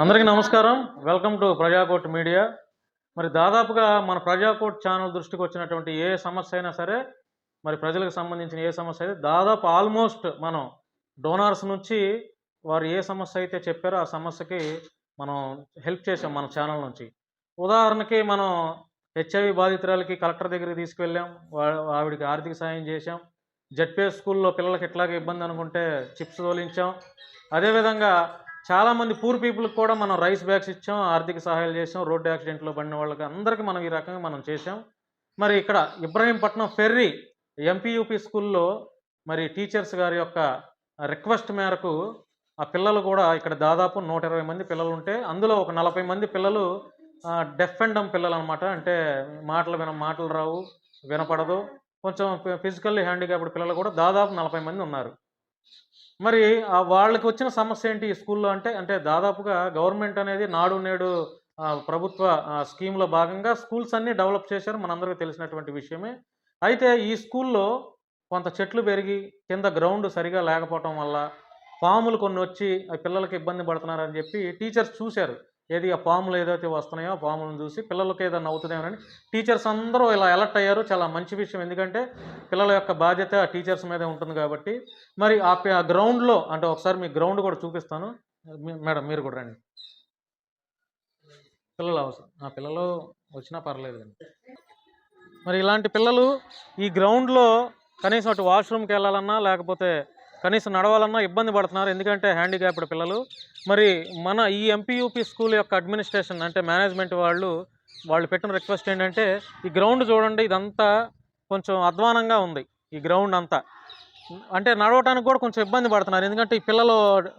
అందరికీ నమస్కారం. Welcome to Prajakot media మరి దాదాపుగా మన ప్రజాకోట్ ఛానల్ దృష్టికి వచ్చినటువంటి ఏ సమస్య అయినా సరే మరి ప్రజలకు సంబంధించిన ఏ సమస్య అయితే దాదాపు ఆల్మోస్ట్ మనం డోనార్స్ నుంచి వారు ఏ సమస్య అయితే చెప్పారో ఆ సమస్యకి మనం హెల్ప్ చేసాం మన ఛానల్ నుంచి. ఉదాహరణకి మనం హెచ్ఐవి బాధితురాలకి కలెక్టర్ దగ్గరికి తీసుకువెళ్ళాం. వా- ఆవిడకి ఆర్థిక సాయం చేశాం. జడ్పే స్కూల్లో పిల్లలకి ఎట్లాగే ఇబ్బంది అనుకుంటే చిప్స్ తోలించాం. అదేవిధంగా చాలామంది పూర్ పీపుల్కి కూడా మనం రైస్ బ్యాగ్స్ ఇచ్చాం ఆర్థిక సహాయాలు చేసాం రోడ్డు యాక్సిడెంట్లో పడిన వాళ్ళకి అందరికీ మనం ఈ రకంగా మనం చేసాం. మరి ఇక్కడ ఇబ్రహీంపట్నం ఫెర్రీ ఎంపీయూపీ స్కూల్లో మరి టీచర్స్ గారి యొక్క రిక్వెస్ట్ మేరకు ఆ పిల్లలు కూడా ఇక్కడ దాదాపు నూట ఇరవై మంది పిల్లలు ఉంటే అందులో ఒక నలభై మంది పిల్లలు డెఫ్ అండ్ డమ్ పిల్లలు అనమాట అంటే మాటలు విన మాటలు రావు వినపడదు. కొంచెం ఫిజికల్లీ హ్యాండిక్యాప్డ్ పిల్లలు కూడా దాదాపు నలభై మంది ఉన్నారు. మరి వాళ్ళకి వచ్చిన సమస్య ఏంటి ఈ స్కూల్లో అంటే అంటే దాదాపుగా గవర్నమెంట్ అనేది నాడు నేడు ప్రభుత్వ స్కీమ్లో భాగంగా స్కూల్స్ అన్నీ డెవలప్ చేశారు మనందరికీ తెలిసినటువంటి విషయమే. అయితే ఈ స్కూల్లో కొంత చెట్లు పెరిగి కింద గ్రౌండ్ సరిగా లేకపోవటం వల్ల పాములు కొన్ని వచ్చి ఆ పిల్లలకి ఇబ్బంది పడుతున్నారని చెప్పి టీచర్స్ చూశారు. ఏది ఆ పాములు ఏదైతే వస్తున్నాయో ఆ పాములను చూసి పిల్లలకి ఏదైనా అవుతుందేమోనని టీచర్స్ అందరూ ఇలా అలర్ట్ అయ్యారు. చాలా మంచి విషయం. ఎందుకంటే పిల్లల యొక్క బాధ్యత ఆ టీచర్స్ మీదే ఉంటుంది కాబట్టి. మరి ఆ ఆ గ్రౌండ్లో అంటే ఒకసారి మీ గ్రౌండ్ కూడా చూపిస్తాను. మేడం మీరు కూడా రండి. పిల్లలు అవసరం ఆ పిల్లలు వచ్చినా పర్లేదు కానీ మరి ఇలాంటి పిల్లలు ఈ గ్రౌండ్లో కనీసం అటు వాష్రూమ్కి వెళ్ళాలన్నా లేకపోతే కనీసం నడవాలన్నా ఇబ్బంది పడుతున్నారు. ఎందుకంటే హ్యాండిక్యాప్డ్ పిల్లలు. మరి మన ఈ ఎంపీయూపీ స్కూల్ యొక్క అడ్మినిస్ట్రేషన్ అంటే మేనేజ్మెంట్ వాళ్ళు వాళ్ళు పెట్టిన రిక్వెస్ట్ ఏంటంటే ఈ గ్రౌండ్ చూడండి ఇదంతా కొంచెం అధ్వానంగా ఉంది. ఈ గ్రౌండ్ అంతా. అంటే నడవటానికి కూడా కొంచెం ఇబ్బంది పడుతున్నారు. ఎందుకంటే ఈ పిల్లలు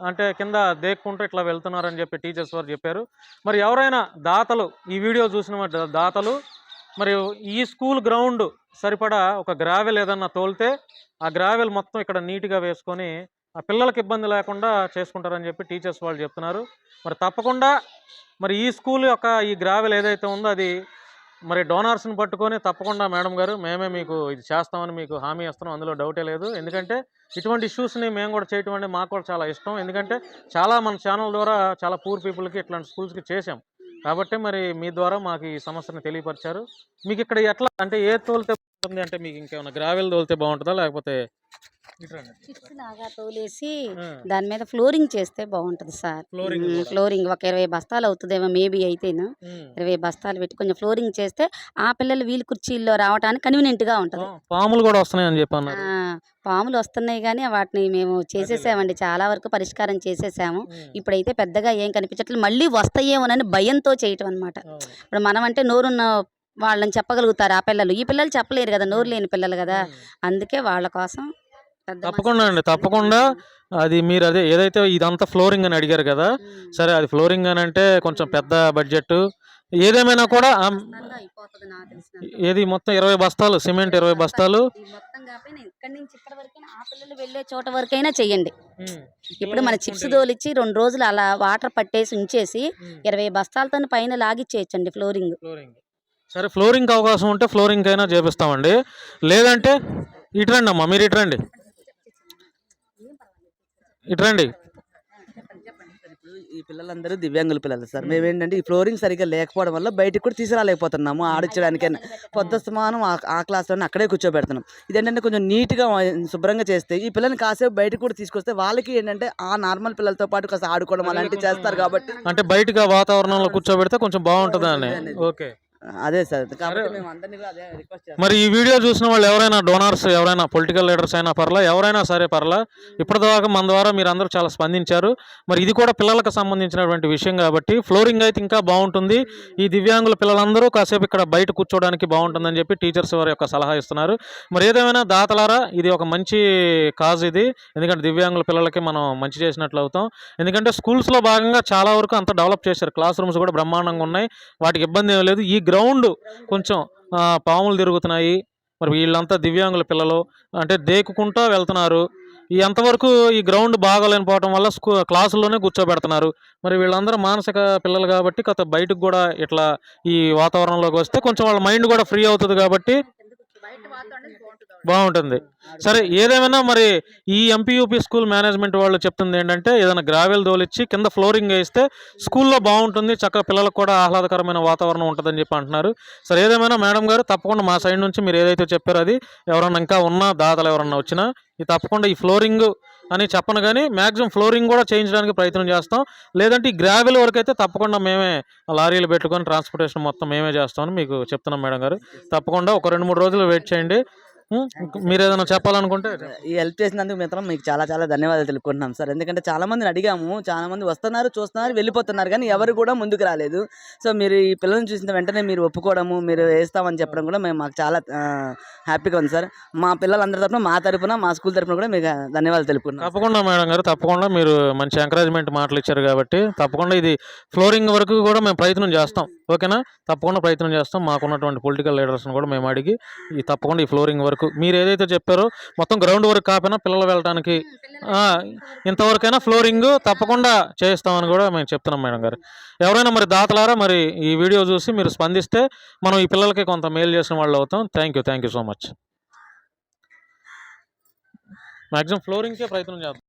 అంటే కింద దేక్కుంటూ ఇట్లా వెళ్తున్నారని చెప్పి టీచర్స్ వారు చెప్పారు. మరి ఎవరైనా దాతలు ఈ వీడియో చూసిన దాతలు మరి ఈ స్కూల్ గ్రౌండ్ సరిపడా ఒక గ్రావెల్ ఏదన్నా తోలితే ఆ గ్రావెల్ మొత్తం ఇక్కడ నీట్గా వేసుకొని ఆ పిల్లలకి ఇబ్బంది లేకుండా చేసుకుంటారని చెప్పి టీచర్స్ వాళ్ళు చెప్తున్నారు. మరి తప్పకుండా మరి ఈ స్కూల్ యొక్క ఈ గ్రావెల్ ఏదైతే ఉందో అది మరి డోనార్స్ని పట్టుకొని తప్పకుండా మేడం గారు మేమే మీకు ఇది చేస్తామని మీకు హామీ ఇస్తున్నాం. అందులో డౌటే లేదు. ఎందుకంటే ఇటువంటి ఇష్యూస్ని మేము కూడా చేయటం అంటే మాకు కూడా చాలా ఇష్టం. ఎందుకంటే చాలా మన ఛానల్ ద్వారా చాలా పూర్ పీపుల్కి ఇట్లాంటి స్కూల్స్కి చేసాం కాబట్టి మరి మీ ద్వారా మాకు ఈ సమస్యను తెలియపరిచారు. మీకు ఇక్కడ ఎట్లా అంటే ఏ తోలితే బాగుంటుంది అంటే మీకు ఇంకేమైనా గ్రావెల్ తోలితే బాగుంటుందా? లేకపోతే. చిప్స్ లాగా తోలేసి దాని మీద ఫ్లోరింగ్ చేస్తే బాగుంటది సార్. ఫ్లోరింగ్ ఒక ఇరవై బస్తాలు అవుతుందేమో మేబీ అయితేను. ఉమ్. ఇరవై బస్తాలు పెట్టి కొంచెం ఫ్లోరింగ్ చేస్తే ఆ పిల్లలు వీలు కుర్చీల్లో రావడానికి కన్వీనియంట్గా ఉంటది. పాములు కూడా వస్తున్నాయని చెప్పి అన్నారు. ఆ, పాములు వస్తున్నాయి కానీ వాటిని మేము చేసేసామండి. చాలా వరకు పరిష్కారం చేసేసాము. ఇప్పుడైతే పెద్దగా ఏం కనిపించట్లేదు. మళ్ళీ వస్తాయేమోనని భయంతో చేయటం అనమాట. ఇప్పుడు మనం అంటే నోరున్న వాళ్ళని చెప్పగలుగుతారు ఆ పిల్లలు. ఈ పిల్లలు చెప్పలేరు కదా నోరు లేని పిల్లలు కదా. అందుకే వాళ్ళ కోసం తప్పకుండా అండి, తప్పకుండా. అది మీరు అదే ఏదైతే ఇదంతా ఫ్లోరింగ్ అని అడిగారు కదా. సరే అది ఫ్లోరింగ్ అని అంటే కొంచెం పెద్ద బడ్జెట్ ఏదేమైనా కూడా ఏది మొత్తం ఇరవై బస్తాలు సిమెంట్ ఇరవై బస్తాలు. వెళ్ళే చోట వరకైనా చెయ్యండి. ఇప్పుడు మన చిప్స్ దోలిచ్చి రెండు రోజులు అలా వాటర్ పట్టేసి ఉంచేసి ఇరవై బస్తాలతో పైన లాగిచ్చేయచ్చండి ఫ్లోరింగ్. ఫ్లోరింగ్. సరే ఫ్లోరింగ్ అవకాశం ఉంటే ఫ్లోరింగ్ అయినా చేపిస్తామండి. లేదంటే ఇటురండి అమ్మా మీరు ఇటురండి. ఇటురండి. ఈ పిల్లలందరూ దివ్యాంగుల పిల్లలు సార్. మేము ఏంటంటే ఈ ఫ్లోరింగ్ సరిగ్గా లేకపోవడం వల్ల బయటికి కూడా తీసుకురాలేకపోతున్నాము. ఆడించడానికైనా పొద్దుస్తమానం ఆ ఆ క్లాస్లోనే అక్కడే కూర్చోబెడుతున్నాం. ఇదేంటంటే కొంచెం నీట్గా శుభ్రంగా చేస్తే ఈ పిల్లల్ని కాసేపు బయటకు కూడా తీసుకొస్తే వాళ్ళకి ఏంటంటే ఆ నార్మల్ పిల్లలతో పాటు కాస్త ఆడుకోవడం అలాంటివి చేస్తారు కాబట్టి అంటే బయటగా వాతావరణంలో కూర్చోబెడితే కొంచెం బాగుంటుంది అని ఓకే. అదే సార్. కాబట్టి మేము అందరినీ కూడా అదే రిక్వెస్ట్ చేస్తాం. మరి ఈ వీడియో చూసిన వాళ్ళు ఎవరైనా డోనార్స్ ఎవరైనా పొలిటికల్ లీడర్స్ అయినా పర్లా ఎవరైనా సరే పర్లా ఇప్పటిదాకా మన ద్వారా మీరు అందరూ చాలా స్పందించారు. మరి ఇది కూడా పిల్లలకు సంబంధించినటువంటి విషయం కాబట్టి ఫ్లోరింగ్ అయితే ఇంకా బాగుంటుంది. ఈ దివ్యాంగుల పిల్లలందరూ కాసేపు ఇక్కడ బయట కూర్చోవడానికి బాగుంటుందని చెప్పి టీచర్స్ వారి యొక్క సలహా ఇస్తున్నారు. మరి ఏదేమైనా దాతలారా ఇది ఒక మంచి కాజ్ ఇది. ఎందుకంటే దివ్యాంగుల పిల్లలకి మనం మంచి చేసినట్లు అవుతాం. ఎందుకంటే స్కూల్స్లో భాగంగా చాలా వరకు అంత డెవలప్ చేశారు. క్లాస్ రూమ్స్ కూడా బ్రహ్మాండంగా ఉన్నాయి. వాటికి ఇబ్బంది ఏం లేదు. ఈ గ్రౌండ్ కొంచెం పాములు తిరుగుతున్నాయి. మరి వీళ్ళంతా దివ్యాంగుల పిల్లలు. అంటే దేకుకుంటూ వెళ్తున్నారు. ఈ ఎంతవరకు ఈ గ్రౌండ్ బాగోలేకపోవడం వల్ల స్కూ క్లాసుల్లోనే కూర్చోబెడుతున్నారు. మరి వీళ్ళందరూ మానసిక పిల్లలు కాబట్టి కొత్త బయటకు కూడా ఇట్లా ఈ వాతావరణంలోకి వస్తే కొంచెం వాళ్ళ మైండ్ కూడా ఫ్రీ అవుతుంది కాబట్టి బాగుంటుంది. సరే ఏదేమైనా మరి ఈ ఎంపీయూపీ స్కూల్ మేనేజ్మెంట్ వాళ్ళు చెప్తుంది ఏంటంటే ఏదైనా గ్రావెల్ దోలిచ్చి కింద ఫ్లోరింగ్ వేస్తే స్కూల్లో బాగుంటుంది చక్కగా పిల్లలకు కూడా ఆహ్లాదకరమైన వాతావరణం ఉంటుందని చెప్పి అంటున్నారు. సరే ఏదేమైనా మేడం గారు తప్పకుండా మా సైడ్ నుంచి మీరు ఏదైతే చెప్పారో అది ఎవరన్నా ఇంకా ఉన్నా దాతలు ఎవరన్నా వచ్చినా ఇది తప్పకుండా ఈ ఫ్లోరింగ్ అని చెప్పను కానీ మ్యాక్సిమం ఫ్లోరింగ్ కూడా చేయించడానికి ప్రయత్నం చేస్తాం. లేదంటే ఈ గ్రావెల్ వరకు అయితే తప్పకుండా మేమే లారీలు పెట్టుకొని ట్రాన్స్పోర్టేషన్ మొత్తం మేమే చేస్తామని మీకు చెప్తున్నాం మేడం గారు. తప్పకుండా ఒక రెండు మూడు రోజులు వెయిట్ చేయండి. మీరు ఏదైనా చెప్పాలనుకుంటే ఈ హెల్ప్ చేసినందుకు మిత్రం మీకు చాలా చాలా ధన్యవాదాలు తెలుపుకుంటున్నాం సార్. ఎందుకంటే చాలా మందిని అడిగాము చాలా మంది వస్తున్నారు చూస్తున్నారు వెళ్ళిపోతున్నారు కానీ ఎవరు కూడా ముందుకు రాలేదు. సో మీరు ఈ పిల్లల్ని చూసిన వెంటనే మీరు ఒప్పుకోవడము మీరు వేస్తామని చెప్పడం కూడా మేము మాకు చాలా హ్యాపీగా ఉంది సార్. మా పిల్లలందరి తరపున మా తరపున మా స్కూల్ తరపున కూడా మీకు ధన్యవాదాలు తెలుపుకుంటున్నాం తప్పకుండా మేడం గారు తప్పకుండా మీరు మంచి ఎంకరేజ్మెంట్ మాటలు ఇచ్చారు కాబట్టి తప్పకుండా ఇది ఫ్లోరింగ్ వరకు కూడా మేము ప్రయత్నం చేస్తాం. ఓకేనా? తప్పకుండా ప్రయత్నం చేస్తాం. మాకున్నటువంటి పొలిటికల్ లీడర్స్ని కూడా మేము అడిగి ఈ తప్పకుండా ఈ ఫ్లోరింగ్ వరకు మీరు ఏదైతే చెప్పారో మొత్తం గ్రౌండ్ వరకు కాకపోయినా పిల్లలు వెళ్ళడానికి ఇంతవరకైనా ఫ్లోరింగ్ తప్పకుండా చేయిస్తామని కూడా మేము చెప్తున్నాం మేడం గారు. ఎవరైనా మరి దాతలారా మరి ఈ వీడియో చూసి మీరు స్పందిస్తే మనం ఈ పిల్లలకి కొంత మేలు చేసిన వాళ్ళు అవుతాం. Thank you thank you so much maximum ఫ్లోరింగ్కే ప్రయత్నం చేద్దాం.